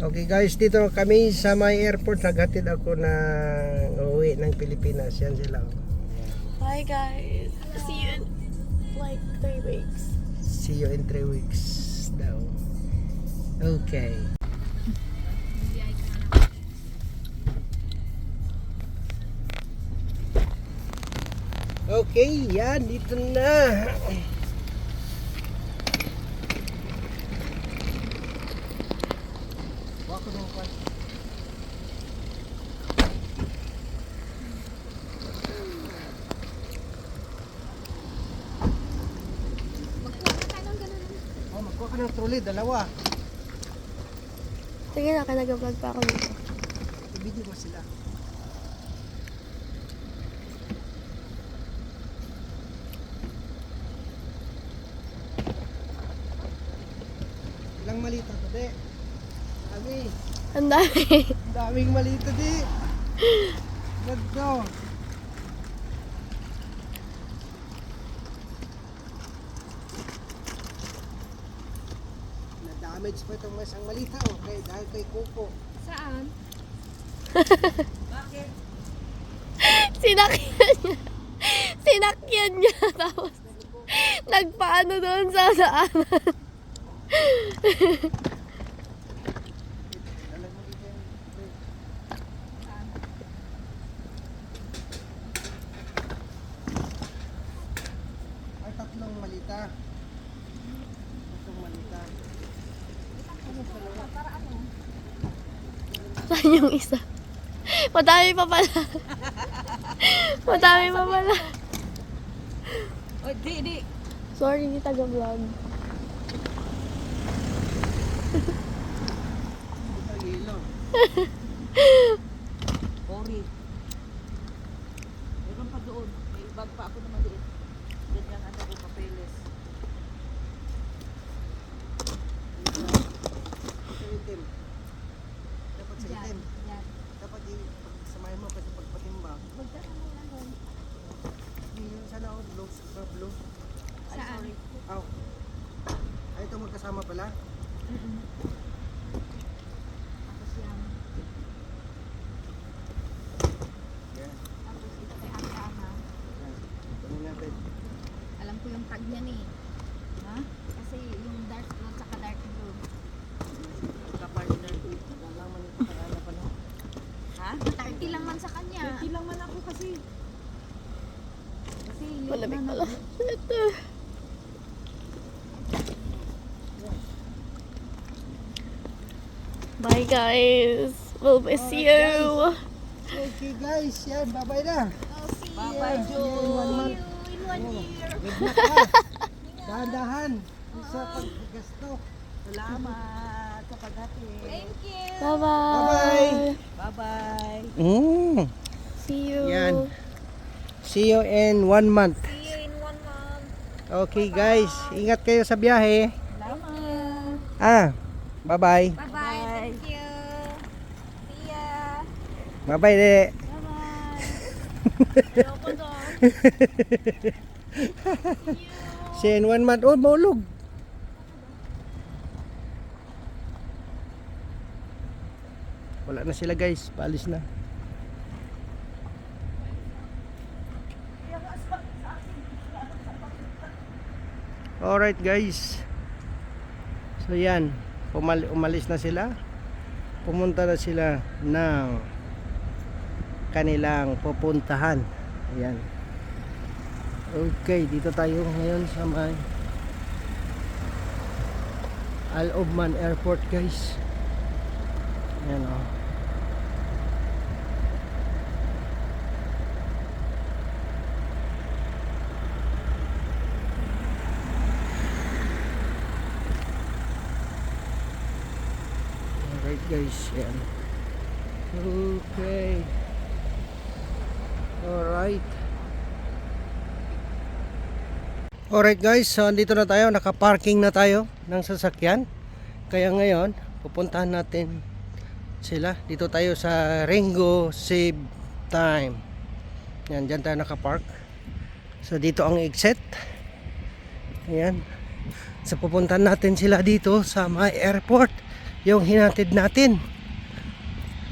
Okay guys, dito kami sa may airport. Naghatid ako na uwi ng Pilipinas. Yan sila. Bye guys. See you in like three weeks. See you in 3 weeks daw. Okay. Okay, yan. Dito na. Magkuha ka ng trolley, dalawa. Sige na, nag-vlog pa ako dito. Ibigay mo sila. Ilang malita to, de? Dami. Ang dami. Ang daming malita, di. Ganda. Na-damage pa itong isang malita, okay? Dahil kay Kuko. Saan? Sinakyan niya. Sinakyan niya. Tapos, nagpaano doon sa daanan. Alam mo dito yung... Ay, tatlong malita. Tatlong malita. Saan yung isa? Madami pa pala. Madami pa pala. O, di, di. Sorry, hindi taga-vlog. Ito yelo. Ori. Meron pa doon. May bag pa ako na maliit. Ganyan ano ko papeles. Ito itim. Dapat sa itim. Dapat i pagsamahin mo kasi pagpatimba. Hindi yun sana oh, blue. Uh, blue. Ay, sorry. Aw. Ay, ito magkasama pala. Tapos yan. Yan. Tapos ito kay Ate Ana. Yan. Tanong natin. Alam ko yung tag niya ni. Ha? Kasi yung dark blue tsaka dark blue. Kapartner ko. Nalaman ito karala pala. Ha? 30 lang man sa kanya. 30 lang man ako kasi. Kasi late Malamig na pala. Ito. Bye guys. We'll miss Alright, you. Okay guys, yan. Bye-bye na. Bye-bye, See you in one year. Dahan-dahan. Sa paggasto. Salamat sa. Thank you. Bye-bye. Bye-bye. Mm. See you. Yan. See you in one month. See you in one month. Okay guys, ingat kayo sa biyahe. Salamat. Ah, bye-bye. Bye-bye. Thank you. See ya. Bye-bye, de. Bye-bye. In one month. Oh, maulog. Wala na sila guys, paalis na. Alright guys. So yan, umal umalis na sila. Pumunta na sila ng kanilang pupuntahan. Ayan. Okay, dito tayo ngayon sa may Al Obman Airport guys. Ayan o. Alright guys, yan. Okay. Alright. Alright guys, so andito na tayo, naka-parking na tayo ng sasakyan. Kaya ngayon, pupuntahan natin sila. Dito tayo sa Ringo Save Time. Yan, dyan tayo naka-park. So dito ang exit. Ayan. So pupuntahan natin sila dito sa my airport. yung hinatid natin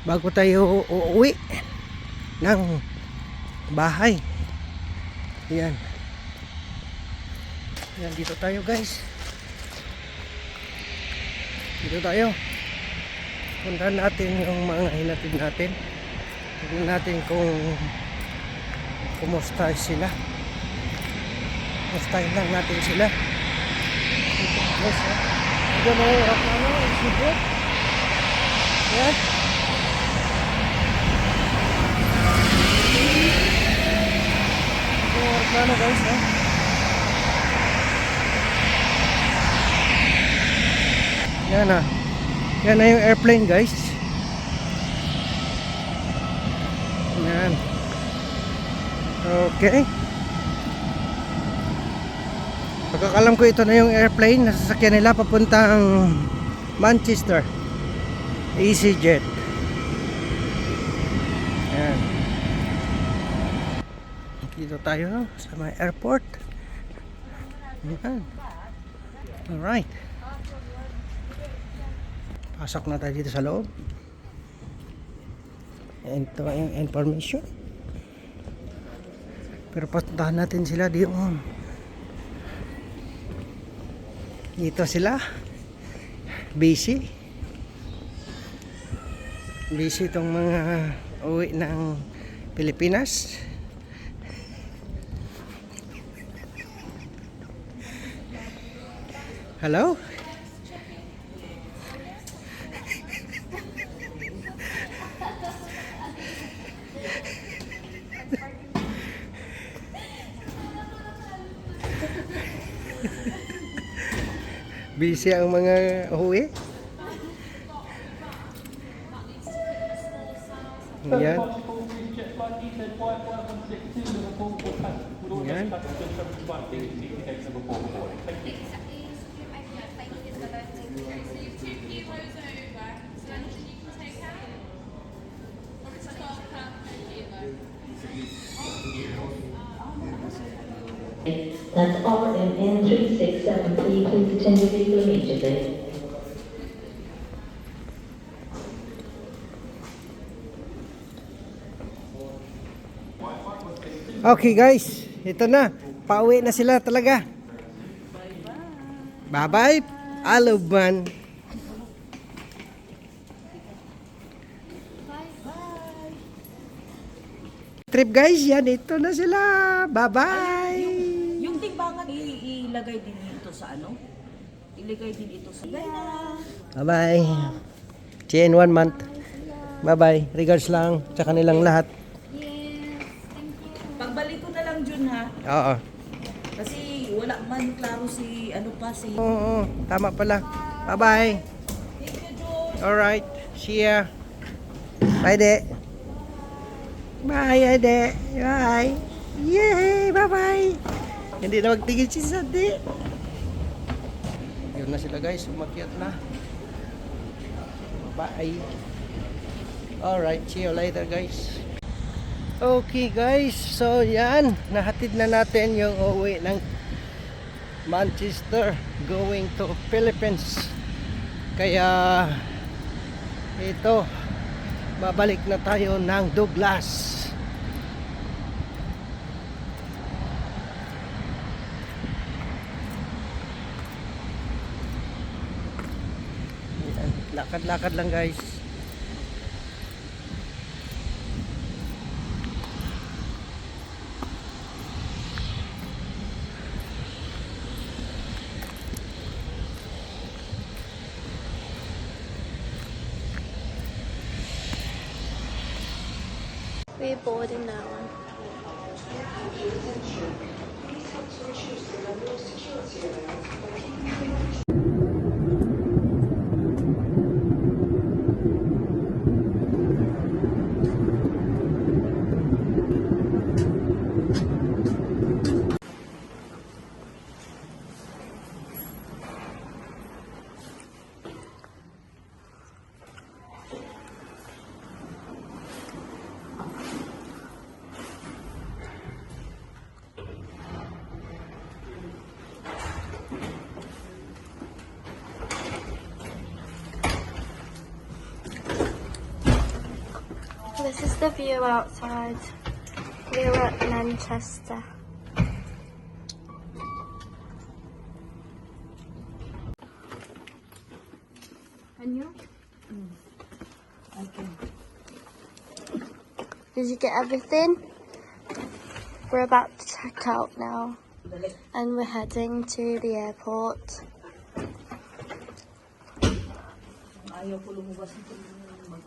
bago tayo uuwi ng bahay. Yan. Yan, dito tayo guys. Dito tayo. Puntahan natin yung mga hinatid natin. Tignan natin kung kumusta sila. Kumustahin lang natin sila. Dito, guys, ha? Ito na yung ano, isipot. Yan. Ito yung rock ano, guys, ha? Yan na. Yan na yung airplane guys. Yan. Okay. Pagkakalam ko ito na yung airplane na sasakyan nila papuntang Manchester. EasyJet. Yan. Dito tayo sa may airport. Yan. Alright. Pasok na tayo dito sa loob. Ito yung information. Pero puntahan natin sila diyon. Dito sila. Busy. Busy itong mga uwi ng Pilipinas. Hello? Busy ang mga uwi. Yan. Yan. That's RMN 3673. Please attend immediately. Okay guys, ito na. Pauwi na sila talaga. Bye-bye. Aluban. Trip guys, yan. Ito na sila. Bye-bye. Yung timbangan ilagay din dito sa ano? Ilagay din ito sa... Bye-bye. See you in one month. Bye-bye. Regards lang sa kanilang lahat. Pagbalik ko na lang Jun ha. Oo. Kasi wala man klaro si ano pa si... Oo, oo. tama pala. Bye-bye. Thank you Jun! Alright. See ya. Bye, de. Bye, de. Bye. Yay! Bye-bye. Hindi na magtigil si Sandy. Yun na sila guys. Umakyat na. Bye. Alright. See you later guys. Okay guys. So yan. Nahatid na natin yung uwi ng Manchester going to Philippines. Kaya ito babalik na tayo ng Douglas. lakad-lakad lang guys May boarding na ako. Please view outside. We're at Manchester. And you? Mm. Okay. Did you get everything? We're about to check out now. And we're heading to the airport. Ayaw ko lumabas ito.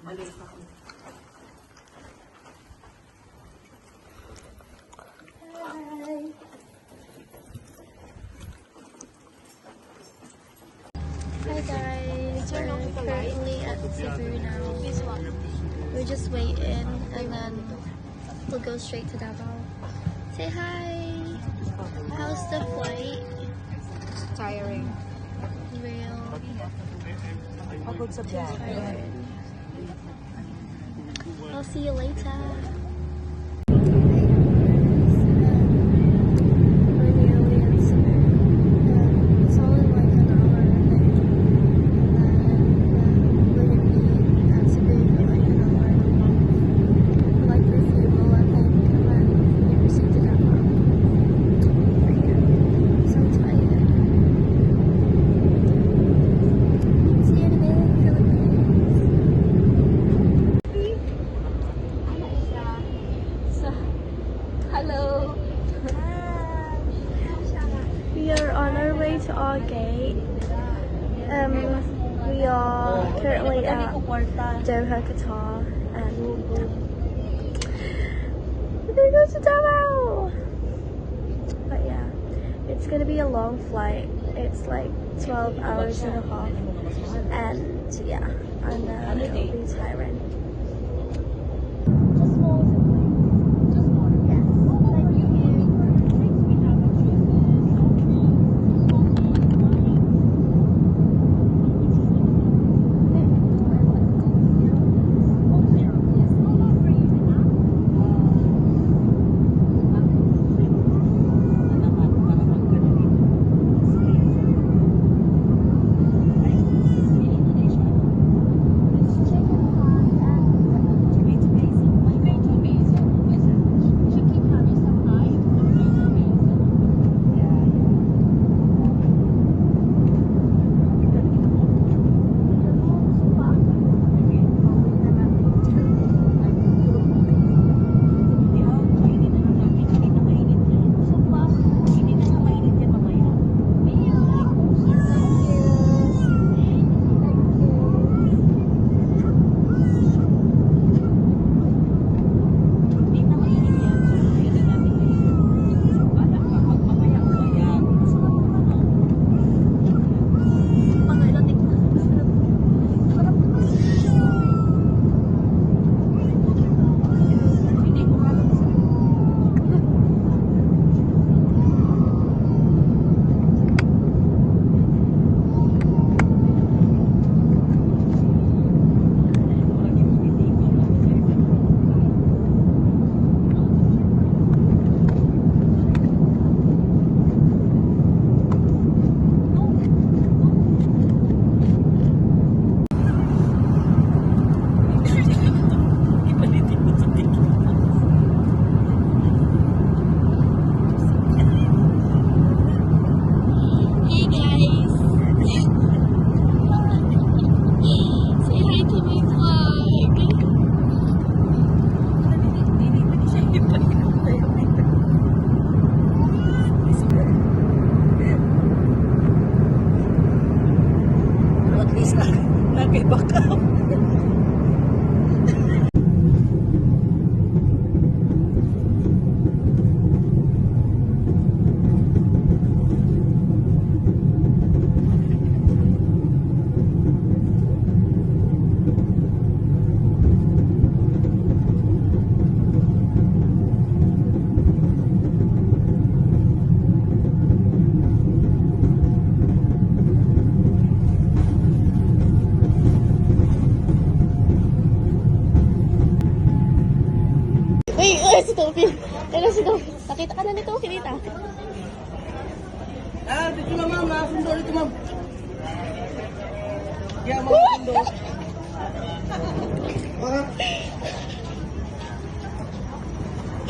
Ako. At now. We're just waiting and then we'll go straight to Davao. Say hi! How's the flight? Tiring. Real Pagod sa biyahe. tired. I'll see you later. We're nearly at Cebu. Um, It's only like an hour away. And then uh, we're gonna be at Cebu for like an hour. Like refuel, I think, and then we proceed to Davao. But yeah, I'm so tired. See you in a minute, Philippines. So, hello. We are on our way to our gate. Um, we are currently at Doha, Qatar, and gonna Davao. But yeah, it's gonna be a long flight. It's like 12 hours and a half, and yeah, and uh, it'll be tiring.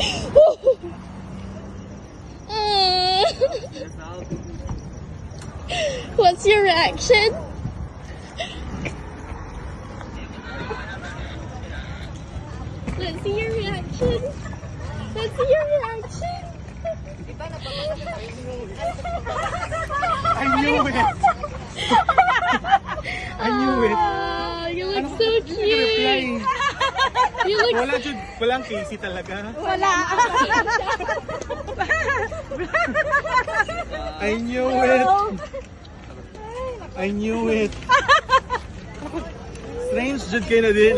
What's your reaction? Wala dyan, walang Casey talaga. I knew it! I knew it! Strange dyan kayo na din.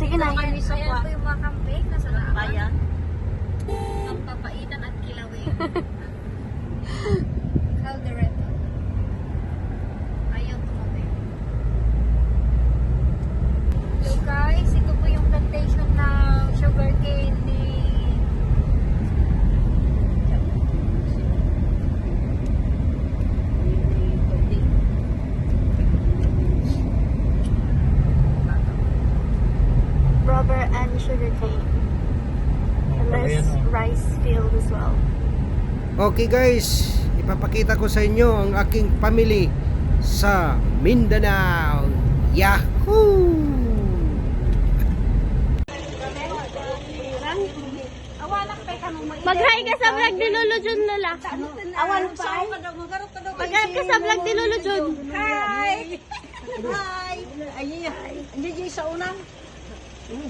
Sige na, yan. Ayan po yung mga campaign na sa Bayan. Ang papaitan at kilawin. Caldereta. Ayaw tumabi. So guys, ito po yung plantation ng sugarcane ni rubber and sugarcane. And this rice field as well. Okay guys, ipapakita ko sa inyo ang aking family sa Mindanao. Yahoo! Mag-hi ka sa vlog ni Lolo Jun Lola. Awan pa. Mag-hi ka sa vlog ni Lolo Jun. Hello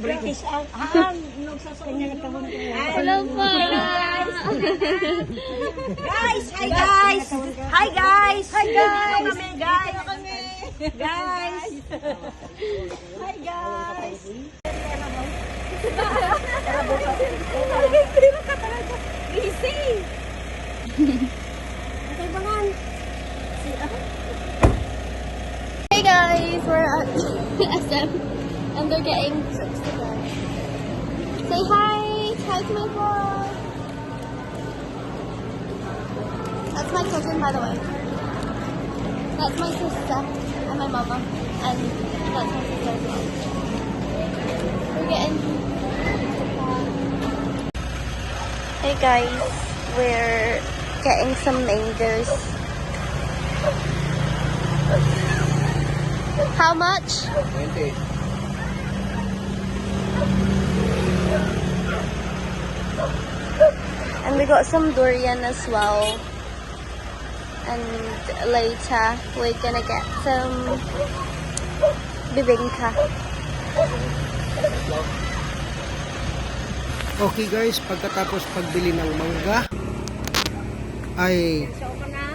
po. Guys! Hi guys! Hi guys! Hi guys! kami guys! Guys! Hi guys! Hey guys, we're at SM and they're getting. Say hi! Hi to my vlog! That's my cousin, by the way. That's my sister and my mama. And that's my sister as well. We're getting... Hey guys, we're getting some mangoes. How much? And we got some durian as well. And later we're gonna get some bibingka. Okay guys, pagkatapos pagbili ng mangga ay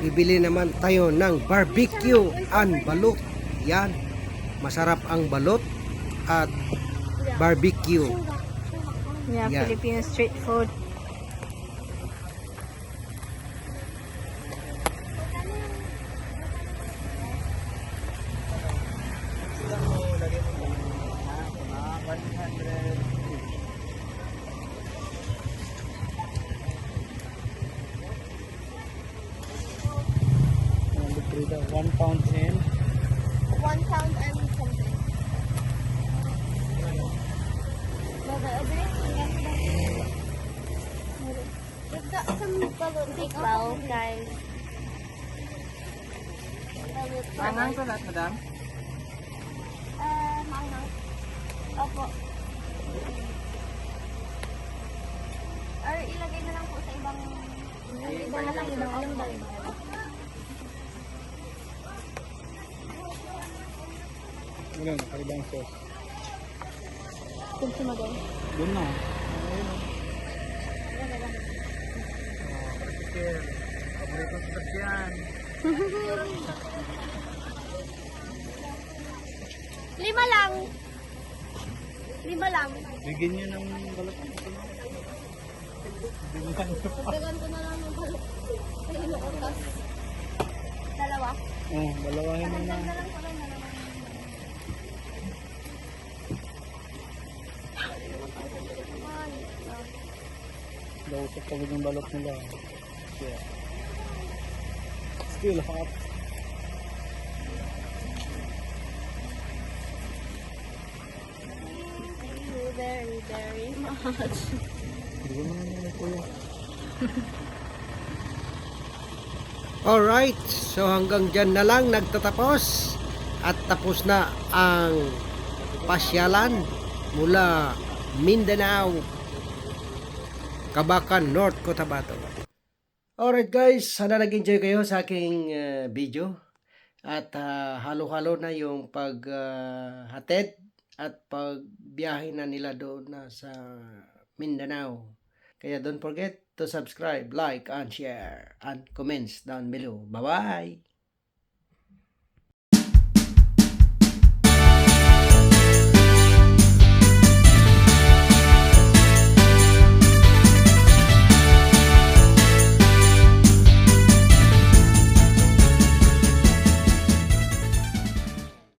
bibili naman tayo ng barbecue and balot. Yan, masarap ang balot at barbecue. Yeah, Yeah. Filipino street food. One pound in. One pound and something. We've got some balloon as well, guys. Angang sa lahat, madam? Uh, manghang. Opo. Or ilagay na lang po sa ibang... Ibang na lang, ibang alam ba? Ano, nakalibang sauce. Kung sumagal. Doon na. Paborito sa yan. Lima lang. Lima lang. Bigyan niyo ng balat. Dagdagan ko na lang yung balot. Ay, inuutas. Dalawa. Oh, dalawahin mo na. Dagdag na lang pala na naman. Daw sa pagod ng balot nila. Yeah. Still hot. Very, very much. Hindi naman po yun. Alright, so hanggang dyan na lang nagtatapos at tapos na ang pasyalan mula Mindanao Kabakan, North Cotabato. Alright guys, sana nag-enjoy kayo sa aking uh, video. At uh, halo-halo na yung paghatid at pagbiyahe na nila doon na sa Mindanao. Kaya don't forget to subscribe, like, and share, and comments down below. Bye-bye!